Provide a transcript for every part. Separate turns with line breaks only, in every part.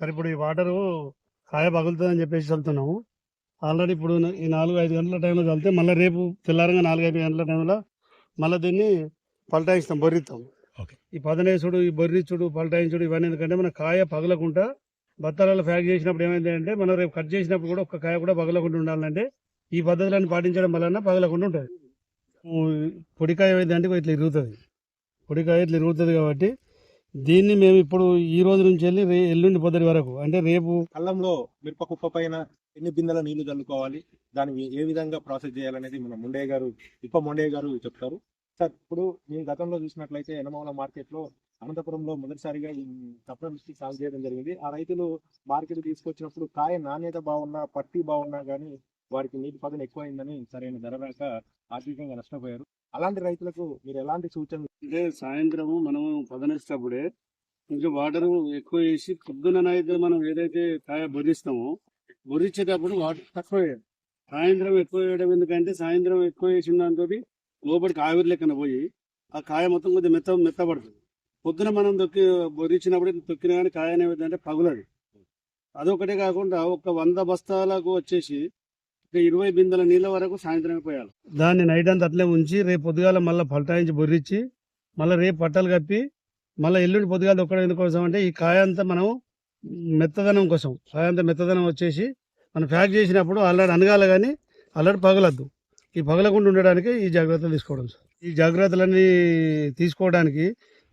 సరే ఇప్పుడు ఈ వాటరు కాయ పగులుతుందని చెప్పేసి చల్లుతున్నాము ఆల్రెడీ ఇప్పుడు ఈ నాలుగు ఐదు గంటల టైంలో చల్లితే మళ్ళీ రేపు తెల్లారంగా నాలుగు ఐదు గంటల టైంలో మళ్ళీ దీన్ని పల్టాయిస్తాం బొర్రిస్తాం.
ఓకే.
ఈ పదనేసుడు ఈ బొర్రిచుడు పల్టాయించుడు ఇవన్నీ ఎందుకంటే మన కాయ పగలకుండా బత్తాలలో ప్యాక్ చేసినప్పుడు ఏమైంది అంటే మనం రేపు కట్ చేసినప్పుడు కూడా ఒక్క కాయ కూడా పగలకుండా ఉండాలంటే ఈ పద్ధతులను పాటించడం వలన పగలకుండా ఉంటుంది. పొడికాయ ఏమైంది అంటే ఇట్లా ఇరుగుతుంది. పొడికాయ ఇట్లా ఇరుగుతుంది కాబట్టి దీన్ని మేము ఇప్పుడు ఈ రోజు నుంచి వెళ్ళి రే ఎల్లుండి పొద్దుటి వరకు అంటే రేపు
కళ్ళంలో మిరప కుప్ప పైన ఎన్ని బిందెల నీళ్ళు చల్లుకోవాలి దాన్ని ఏ విధంగా ప్రాసెస్ చేయాలనేది మన ముండే గారు ఇప్ప ముండే గారు చెప్తారు. సార్ ఇప్పుడు మేము గతంలో చూసినట్లయితే ఎనమల మార్కెట్లో అనంతపురంలో మొదటిసారిగా ఈ కప్పల సాగు చేయడం జరిగింది. ఆ రైతులు మార్కెట్ తీసుకొచ్చినప్పుడు కాయ నాణ్యత బాగున్నా పట్టి బాగున్నా కానీ వారికి నీటి పదన ఎక్కువైందని సరైన ధర రాక ఆర్థికంగా నష్టపోయారు. అలాంటి రైతులకు మీరు ఎలాంటి సూచనలు
అంటే సాయంత్రము మనము పదనేసేటప్పుడే కొంచెం వాటర్ ఎక్కువ వేసి పొద్దున అయితే మనం ఏదైతే కాయ బొరిస్తామో బొరిచ్చేటప్పుడు వాటర్ తక్కువ వేయాలి. సాయంత్రం ఎక్కువ వేయడం ఎందుకంటే సాయంత్రం ఎక్కువ వేసిన దాంతో లోపలికి ఆవిరి లెక్కన పోయి ఆ కాయ మొత్తం కొద్దిగా మెత్త మెత్తబడుతుంది పొద్దున మనం తొక్కి బొరిచ్చినప్పుడు తొక్కిన కానీ కాయ అనేది అంటే పగులది. అదొకటే కాకుండా ఒక వంద బస్తాలకు వచ్చేసి ఒక ఇరవై బిందెల నీళ్ళ వరకు సాయంత్రం పోయాలి. దాన్ని నైట్ అంతా అట్లే ఉంచి రేపు పొద్దుగాల మళ్ళీ పల్టాయించి బొర్రిచ్చి మళ్ళీ రేపు పట్టలు కప్పి మళ్ళీ ఎల్లుండి పొద్దుగాల ఒక్కడ ఎందుకోసం అంటే ఈ కాయ అంతా మనం మెత్తదనం కోసం కాయ అంతా మెత్తదనం వచ్చేసి మనం ప్యాక్ చేసినప్పుడు అల్లడి అనగాల కానీ అల్లడి పగలద్దు. ఈ పగలకుండా ఉండడానికి ఈ జాగ్రత్తలు తీసుకోవడం సార్. ఈ జాగ్రత్తలన్నీ తీసుకోవడానికి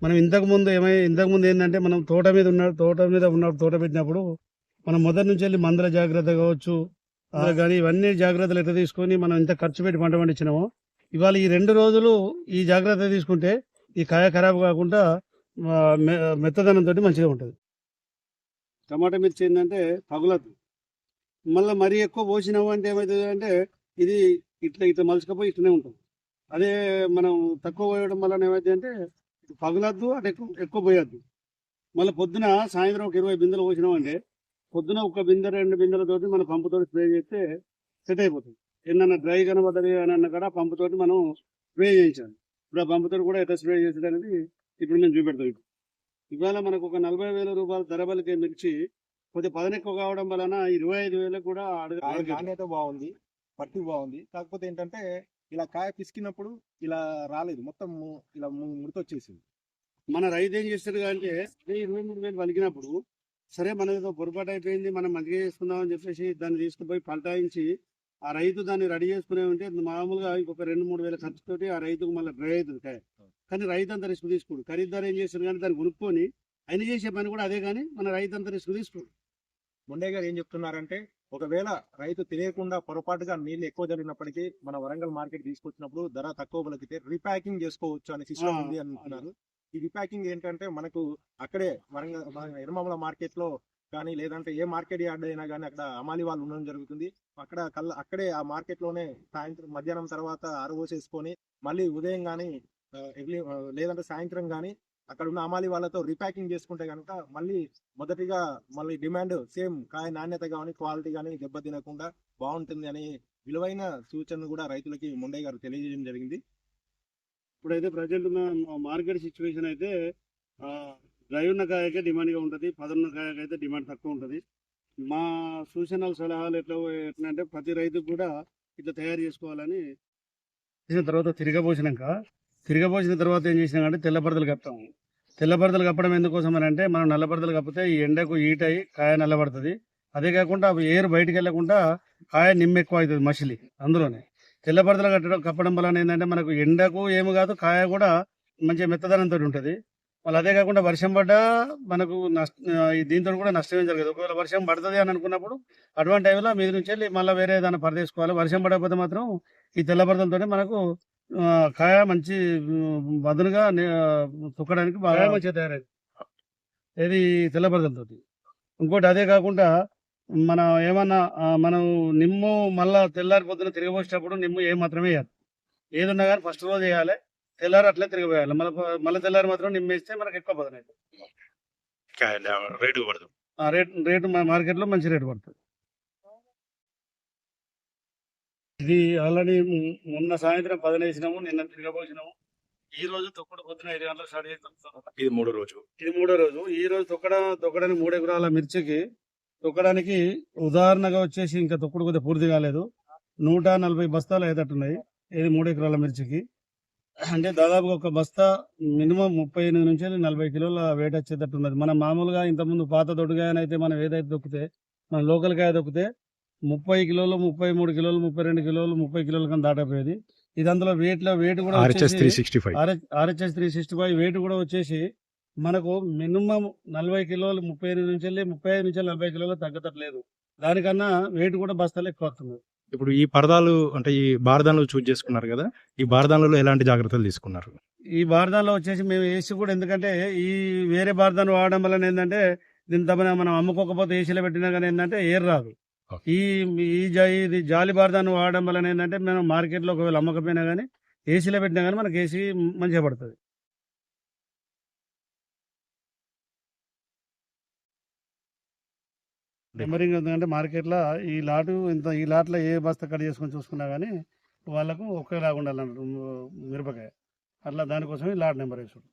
మనం ఇంతకుముందు ఏమై ఇంతకు ముందు ఏంటంటే మనం తోట మీద ఉన్న తోట మీద ఉన్నప్పుడు తోట పెట్టినప్పుడు మనం మొదటి నుంచి వెళ్ళి మందుల జాగ్రత్త కావచ్చు కానీ ఇవన్నీ జాగ్రత్తలు ఎట్లా తీసుకొని మనం ఇంత ఖర్చు పెట్టి పంట పండించినామో ఇవాళ ఈ రెండు రోజులు ఈ జాగ్రత్త తీసుకుంటే ఈ కాయ ఖరాబ్ కాకుండా మె- మెత్తదనంతో మంచిగా ఉంటుంది. టమాటా మిర్చి ఏంటంటే పగులదు మళ్ళీ మరీ ఎక్కువ పోసినావు అంటే ఏమవుతుంది అంటే ఇది ఇట్లా ఇట్లా మలుచుకపోయి ఇట్లనే ఉంటుంది. అదే మనం తక్కువ పోయడం వల్ల ఏమైంది అంటే పగులద్దు అటు ఎక్కువ ఎక్కువ పోయొద్దు. మళ్ళీ పొద్దున సాయంత్రం ఒక ఇరవై బిందెలు పోసినాం అంటే పొద్దున ఒక బిందె రెండు బిందెలతోటి మన పంపుతో స్ప్రే చేస్తే సెట్ అయిపోతుంది. ఏమన్నా డ్రై కనబడ్డది అని అన్న కూడా పంపుతోటి మనం స్ప్రే చేయించాలి. ఇప్పుడు ఆ పంపుతో కూడా ఎట్లా స్ప్రే చేసేది అనేది ఇప్పుడు మేము చూపెడతాం ఇప్పుడు. ఇవాళ మనకు ఒక నలభై వేల రూపాయల ధర బలికే మిర్చి కొద్దిగా పదన ఎక్కువ కావడం వలన ఇరవై ఐదు వేలకు కూడా
నాణ్యత బాగుంది పట్టి బాగుంది. కాకపోతే ఏంటంటే ఇలా కాయ పిసికినప్పుడు ఇలా రాలేదు మొత్తం ఇలా ముడతొచ్చేసింది.
మన రైతు ఏం చేస్తాడు అంటే ఇరవై మూడు వేలు పలికినప్పుడు సరే మన ఏదో పొరపాటు అయిపోయింది మనం మంచిగా చేసుకుందాం అని చెప్పేసి దాన్ని తీసుకుపోయి పల్టాయించి ఆ రైతు దాన్ని రెడీ చేసుకునే ఉంటే మామూలుగా ఇంకొక రెండు మూడు వేల ఖర్చుతోటి ఆ రైతుకు మళ్ళీ డ్రై అవుతుంది కానీ రైతు అంత రిస్క్ తీసుకోడు. ఖరీదారు ఏం చేస్తాడు కానీ దాన్ని కొనుక్కొని ఆయన చేసే పని కూడా అదే కానీ మన రైతు అంత రిస్క్ తీసుకోడు.
ముండే గారు ఏం చెప్తున్నారంటే ఒకవేళ రైతు తెలియకుండా పొరపాటుగా నీళ్ళు ఎక్కువ జరిగినప్పటికీ మన వరంగల్ మార్కెట్ తీసుకొచ్చినప్పుడు ధర తక్కువ పలికితే రీప్యాకింగ్ చేసుకోవచ్చు అనే సిస్టమ్ ఉంది అంటున్నారు. ఈ రీప్యాకింగ్ ఏంటంటే మనకు అక్కడే వరంగల్ మన ఎర్రమామల మార్కెట్లో కానీ లేదంటే ఏ మార్కెట్ యార్డ్ అయినా కానీ అక్కడ అమాలి వాళ్ళు ఉండడం జరుగుతుంది. అక్కడ కళ్ళ అక్కడే ఆ మార్కెట్లోనే సాయంత్రం మధ్యాహ్నం తర్వాత అరవోసేసుకొని మళ్ళీ ఉదయం కానీ ఎర్లీ లేదంటే సాయంత్రం కానీ అక్కడ ఉన్న అమాలి వాళ్ళతో రీప్యాకింగ్ చేసుకుంటే కనుక మళ్ళీ మొదటిగా మళ్ళీ డిమాండ్ సేమ్ కాయ నాణ్యత కానీ క్వాలిటీ కానీ దెబ్బతినకుండా బాగుంటుంది అనే విలువైన సూచనలు కూడా రైతులకి ముండయ్య గారు తెలియజేయడం జరిగింది.
ఇప్పుడైతే ప్రజెంట్ మార్కెట్ సిచ్యువేషన్ అయితే డ్రై ఉన్న కాయకే డిమాండ్గా ఉంటుంది పదున్న కాయకైతే అయితే డిమాండ్ తక్కువ ఉంటుంది. మా సూచనలు సలహాలు ఎట్లా ఎట్లా అంటే ప్రతి రైతు కూడా ఇట్లా తయారు చేసుకోవాలని చేసిన తర్వాత తిరగబోసినాక తిరగబోసిన తర్వాత ఏం చేసినామంటే తెల్లబరదలు కప్పాము తెల్లబరదలు కప్పడం ఎందుకోసం అని అంటే మనం నల్లబరదలు కప్పితే ఈ ఎండకు హీట్ అయ్యి కాయ నల్లబడుతుంది. అదే కాకుండా అవి ఏరు బయటికి వెళ్ళకుండా కాయ నిమ్మ ఎక్కువ అవుతుంది మసిలి అందులోనే. తెల్లబరదలు కట్టడం కప్పడం వలన ఏంటంటే మనకు ఎండకు ఏమి కాదు కాయ కూడా మంచిగా మెత్తదనంతో ఉంటుంది. మళ్ళీ అదే కాకుండా వర్షం పడ్డా మనకు నష్ట దీంతో కూడా నష్టం ఏం జరగదు. ఒకవేళ వర్షం పడుతుంది అని అనుకున్నప్పుడు అటువంటి టైంలో మీద నుంచి వెళ్ళి మళ్ళీ వేరే ఏదైనా పరదేసుకోవాలి వర్షం పడకపోతే మాత్రం ఈ తెల్లబరదలతో మనకు కాయ మంచి నే- తొక్కడానికి బాగా మంచిగా తయారైంది. ఏది తెల్లబరదలతో ఇంకోటి అదే కాకుండా మన ఏమన్నా మనం నిమ్ము మళ్ళా తెల్లారి పొద్దున తిరగబోసేటప్పుడు నిమ్ము ఏ మాత్రమే వేయాలి. ఏది ఉన్నా కానీ ఫస్ట్ రోజు వేయాలి. తెల్లారి అట్లే తిరగబోయాలి మళ్ళీ మళ్ళీ తెల్లారి మాత్రం నిమ్మ వేస్తే మనకి ఎక్కువ పదన
రేటు పడదు.
రేట్ రేటు మార్కెట్లో మంచి రేటు పడుతుంది. ఇది ఆల్రెడీ మొన్న సాయంత్రం పదనేసినాము నిన్న తిరగబోసినాము. ఈ రోజు తొక్కడు పొద్దున ఐదు గంటలకు స్టార్ట్ చేస్తాం.
ఇది మూడో రోజు.
ఇది మూడో రోజు. ఈ రోజు తొక్కడ తొక్కడానికి మూడు ఎకరాల మిర్చికి తొక్కడానికి ఉదాహరణగా వచ్చేసి ఇంకా తొక్కుడు కొద్దిగా పూర్తి కాలేదు. నూట నలభై బస్తాలు అయ్యేటట్టున్నాయి. ఇది మూడు ఎకరాల మిర్చికి. అంటే దాదాపుగా ఒక బస్తా మినిమం ముప్పై ఎనిమిది నుంచి నలభై కిలోల వెయిట్ వచ్చేటట్టు ఉన్నది. మనం మామూలుగా ఇంతకుముందు పాత దొడ్డుగాయనైతే మనం ఏదైతే దొక్కితే మన లోకల్ కాయ దొక్కితే ముప్పై కిలోలు ముప్పై మూడు కిలోలు ముప్పై రెండు కిలోలు ముప్పై కిలోల కన్నా దాటపోయేది ఇది అందులో వెయిట్లో వెయిట్ కూడా
RHS three sixty five
RHS three sixty five weight కూడా వచ్చేసి మనకు మినిమం నలభై కిలోలు ముప్పై ఎనిమిది నుంచి వెళ్ళి ముప్పై ఐదు నుంచి నలభై కిలోలు తగ్గట్లేదు. దానికన్నా వెయిట్ కూడా బస్తాలు ఎక్కువ వస్తుంది
ఇప్పుడు ఈ పరదాలు అంటే ఈ బారదాన్లు చూజ్ చేసుకున్నారు కదా ఈ బారదాన్లలో ఎలాంటి జాగ్రత్తలు తీసుకున్నారు?
ఈ బార్దాన్లో వచ్చేసి మేము ఏసీ కూడా ఎందుకంటే ఈ వేరే బార్దాన్ వాడడం వలన ఏంటంటే దీని తప్పన మనం అమ్ముకోకపోతే ఏసీలో పెట్టినా కానీ ఏంటంటే ఎయిర్ రాదు. ఈ ఈ ఇది జాలి బార్దాన్ వాడడం వలన ఏంటంటే మనం మార్కెట్లో ఒకవేళ అమ్మకపోయినా కానీ ఏసీలో పెట్టినా కానీ మనకి ఏసీ మంచిగా పడుతుంది. నెంబరింగ్ ఎందుకంటే మార్కెట్లో ఈ లాటు ఇంత ఈ లాట్లో ఏ బస్తా కట్ చేసుకొని చూసుకున్నా కానీ వాళ్ళకు ఒకేలాగా ఉండాలన్నట్టు మిరపకాయ. అట్లా దానికోసమే లాట్ నెంబర్ వేసాడు.